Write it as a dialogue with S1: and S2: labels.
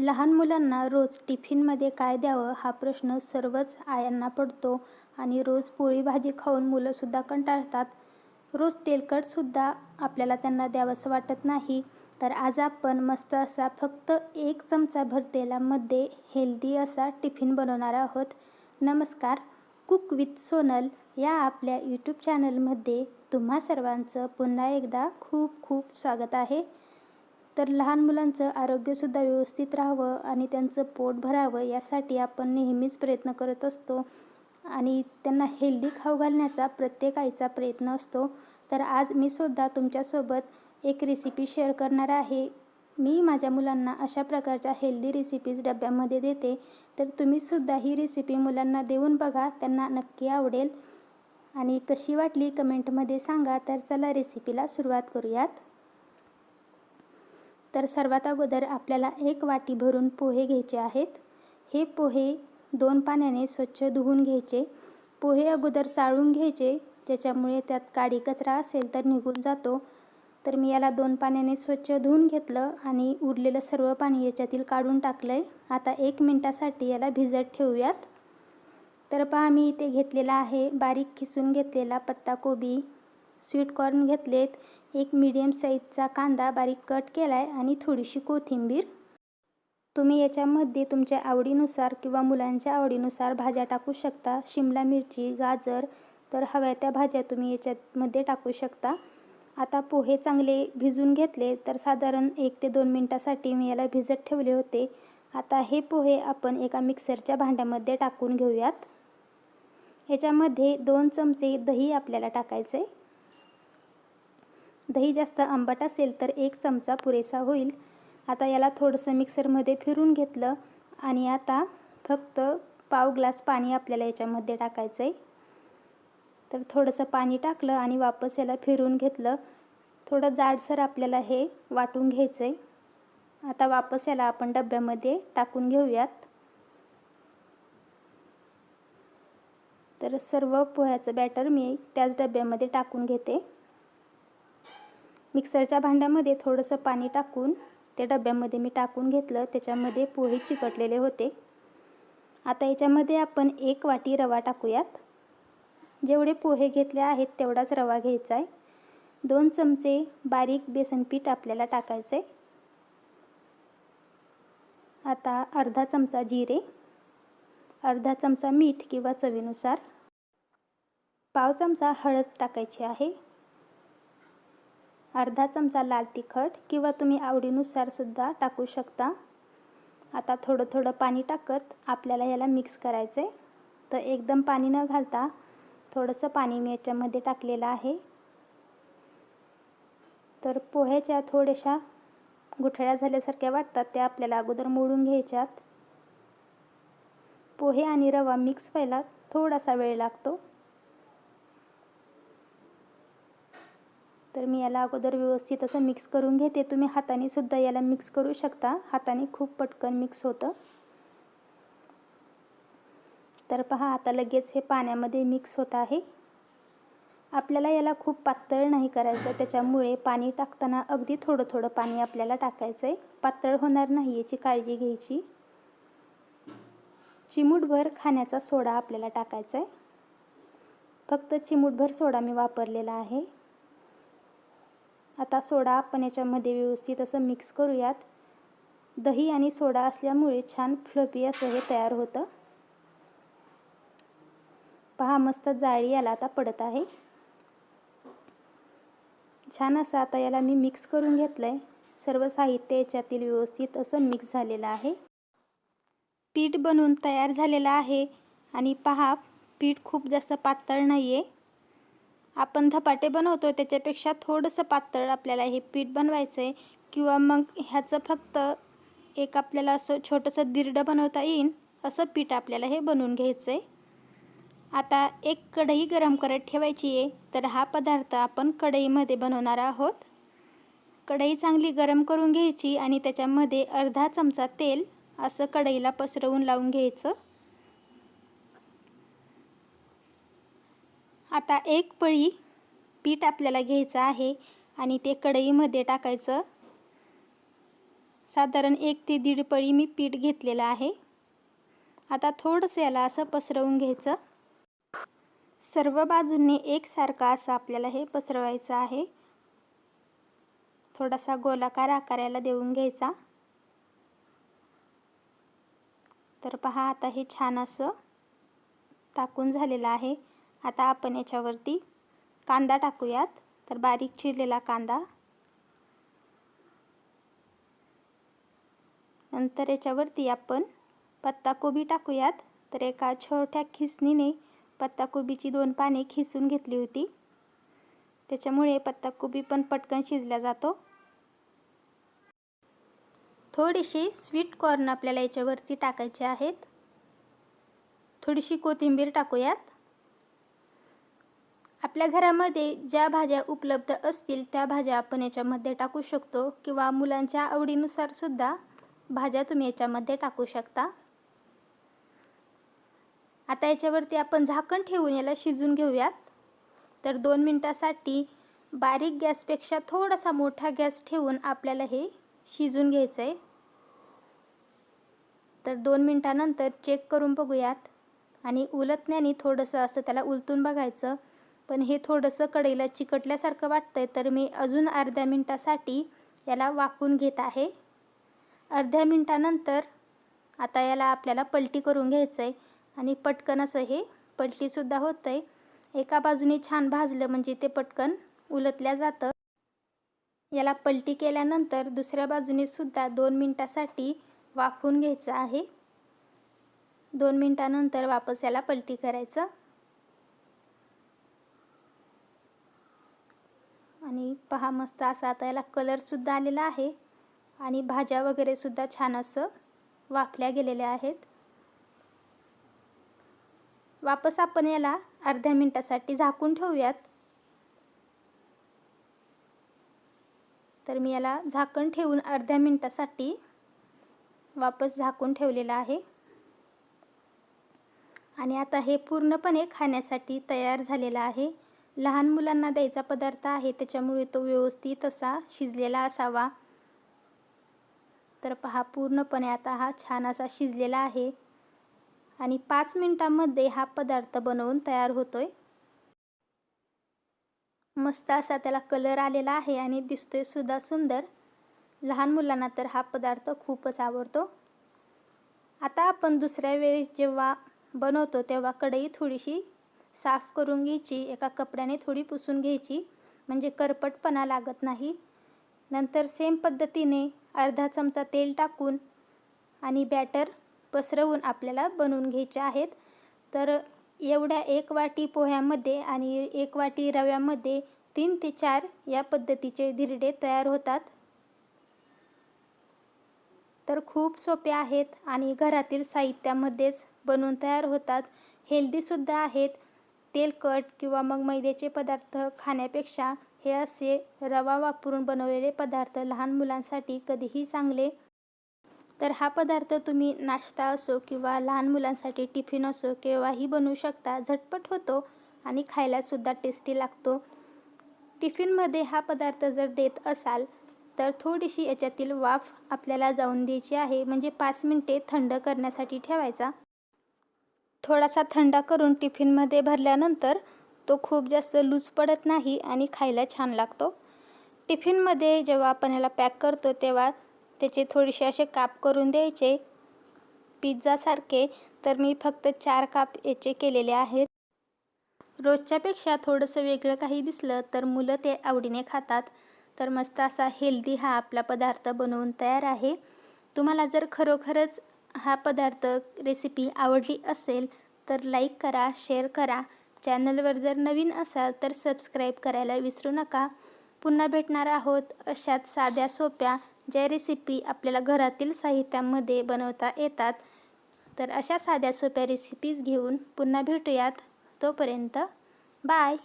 S1: लहान मुलांना रोज टिफिनमध्ये काय द्यावं हा प्रश्न सर्वच आयांना पडतो आणि रोज पोळी भाजी खाऊन मुलंसुद्धा कंटाळतात. रोज तेलकटसुद्धा आपल्याला त्यांना द्यावंसं वाटत नाही. तर आज आपण मस्त असा फक्त एक चमचाभर तेलामध्ये हेल्दी असा टिफिन बनवणार आहोत. नमस्कार कुक विथ सोनल या आपल्या यूट्यूब चॅनलमध्ये तुम्हा सर्वांचं पुन्हा एकदा खूप खूप स्वागत आहे. तर लहान मुलांचं आरोग्यसुद्धा व्यवस्थित राहावं आणि त्यांचं पोट भरावं यासाठी आपण नेहमीच प्रयत्न करत असतो. आणि त्यांना हेल्दी खाऊ घालण्याचा प्रत्येक आईचा प्रयत्न असतो. तर आज मी सुद्धा तुमच्यासोबत एक रेसिपी शेअर करणार आहे. मी माझ्या मुलांना अशा प्रकारच्या हेल्दी रेसिपीज डब्यामध्ये देते. तर तुम्हीसुद्धा ही रेसिपी मुलांना देऊन बघा त्यांना नक्की आवडेल. आणि कशी वाटली कमेंटमध्ये सांगा. तर चला रेसिपीला सुरुवात करूयात. तर सर्वात अगोदर आपल्याला एक वाटी भरून पोहे घ्यायचे आहेत. हे पोहे दोन पाण्याने स्वच्छ धुवून घ्यायचे. पोहे अगोदर चाळून घ्यायचे. ज्याच्यामुळे त्यात काडी कचरा असेल तर निघून जातो. तर मी याला दोन पाण्याने स्वच्छ धुवून घेतलं आणि उरलेलं सर्व पाणी याच्यातील काढून टाकलं आहे आता एक मिनटासाठी याला भिजत ठेवूयात. तर पहा मी इथे घेतलेला आहे बारीक किसून घेतलेला पत्ताकोबी. स्वीटकॉर्न घेतलेत. एक मीडियम साईजचा कांदा बारीक कट केला आहे आणि थोडीशी कोथिंबीर. तुम्ही याच्यामध्ये तुमच्या आवडीनुसार किंवा मुलांच्या आवडीनुसार भाज्या टाकू शकता. शिमला मिरची गाजर तर हव्या त्या भाज्या तुम्ही याच्यामध्ये टाकू शकता. आता पोहे चांगले भिजून घेतले तर साधारण एक ते दोन मिनटासाठी मी याला भिजत ठेवले होते. आता हे पोहे आपण एका मिक्सरच्या भांड्यामध्ये टाकून घेऊयात. याच्यामध्ये दोन चमचे दही आपल्याला टाकायचे दही जास्त आंबट असेल तर एक चमचा पुरेसा होईल. आता याला थोडंसं मिक्सरमध्ये फिरून घेतलं आणि आता फक्त पाव ग्लास पाणी आपल्याला याच्यामध्ये टाकायचं आहे तर थोडंसं पाणी टाकलं आणि वापस याला फिरून घेतलं. थोडं जाडसर आपल्याला हे वाटून घ्यायचं आहे आता वापस याला आपण डब्यामध्ये टाकून घेऊयात. तर सर्व पोह्याचं बॅटर मी त्याच डब्यामध्ये टाकून घेते. मिक्सरच्या भांड्यामध्ये थोडंसं पाणी टाकून ते डब्यामध्ये मी टाकून घेतलं. त्याच्यामध्ये पोहे चिकटलेले होते. आता याच्यामध्ये आपण एक वाटी रवा टाकूयात. जेवढे पोहे घेतले आहेत तेवढाच रवा घ्यायचा आहे. दोन चमचे बारीक बेसन पीठ आपल्याला टाकायचं आहे. आता अर्धा चमचा जिरे अर्धा चमचा मीठ किंवा चवीनुसार. पाव चमचा हळद टाकायची आहे. अर्धा चमचा लाल तिखट किंवा तुम्ही आवडीनुसार सुद्धा टाकू शकता. आता थोडं थोडं पाणी टाकत आपल्याला याला मिक्स करायचं आहे तर एकदम पाणी न घालता थोडंसं पाणी मी याच्यामध्ये टाकलेलं आहे. तर पोह्याच्या थोड्याशा गुठळ्या झाल्यासारख्या वाटतात त्या आपल्याला अगोदर मोडून घ्यायच्यात. पोहे आणि रवा मिक्स व्हायला थोडासा वेळ लागतो. तर मी याला अगोदर व्यवस्थित असं मिक्स करून घेते. तुम्ही हाताने सुद्धा याला मिक्स करू शकता. हाताने खूप पटकन मिक्स होतं. तर पहा आता लगेच हे पाण्यामध्ये मिक्स होत आहे. आपल्याला याला खूप पातळ नाही करायचं. त्याच्यामुळे पाणी टाकताना अगदी थोडं थोडं पाणी आपल्याला टाकायचं आहे पातळ होणार नाही याची काळजी घ्यायची. चिमूटभर खाण्याचा सोडा आपल्याला टाकायचा आहे फक्त चिमूटभर सोडा मी वापरलेला आहे. आता सोडा आपण याच्यामध्ये व्यवस्थित असं मिक्स करूयात. दही आणि सोडा असल्यामुळे छान फ्लपी असं हे तयार होतं. पहा मस्त जाळी याला आता पडत आहे. छान असं आता याला मी मिक्स करून घेतलं आहे सर्व साहित्य याच्यातील व्यवस्थित असं मिक्स झालेलं आहे. पीठ बनवून तयार झालेलं आहे. आणि पहा पीठ खूप जास्त पातळ नाही आहे आपण धपाटे बनवतो त्याच्यापेक्षा थोडंसं पातळ आपल्याला हे पीठ बनवायचं आहे किंवा मग ह्याचं फक्त एक आपल्याला असं छोटंसं दिरडं बनवता येईल असं पीठ आपल्याला हे बनवून घ्यायचं आहे आता एक कढई गरम करत ठेवायची आहे तर हा पदार्थ आपण कढईमध्ये बनवणार आहोत. कढई चांगली गरम करून घ्यायची आणि त्याच्यामध्ये अर्धा चमचा तेल असं कढईला पसरवून लावून घ्यायचं. आता एक पळी पीठ आपल्याला घ्यायचं आहे आणि ते कढईमध्ये टाकायचं. साधारण एक ते दीड पळी मी पीठ घेतलेलं आहे. आता थोडंसं याला असं पसरवून घ्यायचं. सर्व बाजूंनी एकसारखं असं आपल्याला हे पसरवायचं आहे. थोडासा गोलाकार आकाराला देऊन घ्यायचा. तर पहा आता हे छान असं टाकून झालेलं आहे. आता आपण याच्यावरती कांदा टाकूयात. तर बारीक चिरलेला कांदा. नंतर याच्यावरती आपण पत्ताकोबी टाकूयात. तर एका छोट्या खिसणीने पत्ताकोबीची दोन पाने खिसून घेतली होती. त्याच्यामुळे पत्ताकोबी पण पटकन शिजला जातो. थोडीशी स्वीट कॉर्न आपल्याला याच्यावरती टाकायचे आहेत. थोडीशी कोथिंबीर टाकूयात. आपल्या घरामध्ये ज्या भाज्या उपलब्ध असतील त्या भाज्या आपण याच्यामध्ये टाकू शकतो किंवा मुलांच्या आवडीनुसार सुद्धा भाज्या तुम्ही याच्यामध्ये टाकू शकता. आता याच्यावरती आपण झाकण ठेवून याला शिजून घेऊयात. तर दोन मिनटासाठी बारीक गॅसपेक्षा थोडासा मोठा गॅस ठेवून आपल्याला हे शिजून घ्यायचं आहे तर दोन मिनटानंतर चेक करून बघूयात. आणि उलटण्याने थोडंसं असं त्याला उलटून बघायचं. पण हे थोडंसं कढईला चिकटल्यासारखं वाटतं आहे तर मी अजून अर्ध्या मिनटासाठी याला वाकून घेत आहे. अर्ध्या मिनटानंतर आता याला आपल्याला पलटी करून घ्यायचं आहे आणि पटकन असं हे पलटीसुद्धा होतं आहे एका बाजूने छान भाजलं म्हणजे ते पटकन उलटल्या जातं. याला पलटी केल्यानंतर दुसऱ्या बाजूने सुद्धा दोन मिनटासाठी वाफून घ्यायचं आहे. दोन मिनटानंतर वापस याला पलटी करायचं. आणि पहा मस्त असा आता याला कलरसुद्धा आलेला आहे. आणि भाज्या वगैरेसुद्धा छान असं वाफल्या गेलेल्या आहेत. वापस आपण याला अर्ध्या मिनटासाठी झाकून ठेवूयात. तर मी याला झाकण ठेवून अर्ध्या मिनटासाठी वापस झाकून ठेवलेलं आहे. आणि आता हे पूर्णपणे खाण्यासाठी तयार झालेलं आहे. लहान मुलांना द्यायचा पदार्थ आहे त्याच्यामुळे तो व्यवस्थित असा शिजलेला असावा. तर पहा पूर्णपणे आता हा छान असा शिजलेला आहे. आणि पाच मिनटामध्ये हा पदार्थ बनवून तयार होतोय. मस्त असा त्याला कलर आलेला आहे आणि दिसतोय सुद्धा सुंदर. लहान मुलांना तर हा पदार्थ खूपच आवडतो. आता आपण दुसऱ्या वेळेस जेव्हा बनवतो तेव्हा कढई थोडीशी साफ करून घ्यायची एका कपड्याने थोडी पुसून घ्यायची म्हणजे करपटपणा लागत नाही. नंतर सेम पद्धतीने अर्धा चमचा तेल टाकून आणि बॅटर पसरवून आपल्याला बनवून घ्यायचे आहेत. तर एवढ्या एक वाटी पोह्यामध्ये आणि एक वाटी रव्यामध्ये तीन ते चार या पद्धतीचे धिरडे तयार होतात. तर खूप सोपे आहेत आणि घरातील साहित्यामध्येच बनवून तयार होतात. हेल्दीसुद्धा आहेत. तेलकट किंवा मग मैद्याचे पदार्थ खाण्यापेक्षा हे असे रवा वापरून बनवलेले पदार्थ लहान मुलांसाठी कधीही चांगले. तर हा पदार्थ तुम्ही नाश्ता असो किंवा लहान मुलांसाठी टिफिन असो केव्हाही बनवू शकता झटपट होतो आणि खायलासुद्धा टेस्टी लागतो. टिफिनमध्ये हा पदार्थ जर देत असाल तर थोडीशी याच्यातील वाफ आपल्याला जाऊन द्यायची आहे म्हणजे पाच मिनटे थंड करण्यासाठी ठेवायचा. थोडासा थंड करून टिफिनमध्ये भरल्यानंतर तो खूप जास्त लूज पडत नाही आणि खायला छान लागतो. टिफिनमध्ये जेव्हा आपण ह्याला पॅक करतो तेव्हा त्याचे थोडेसे असे काप करून द्यायचे. पिझ्झासारखे तर मी फक्त चार काप याचे केलेले आहेत. रोजच्यापेक्षा थोडंसं वेगळं काही दिसलं तर मुलं ते आवडीने खातात. तर मस्त असा हेल्दी हा आपला पदार्थ बनवून तयार आहे. तुम्हाला जर खरोखरच हा पदार्थ रेसिपी आवडली असेल तर लाईक करा शेअर करा. चॅनलवर जर नवीन असाल तर सबस्क्राईब करायला विसरू नका. पुन्हा भेटणार आहोत अशाच साध्या सोप्या ज्या रेसिपी आपल्याला घरातील साहित्यामध्ये बनवता येतात. तर अशा साध्या सोप्या रेसिपीज घेऊन पुन्हा भेटूयात. तोपर्यंत बाय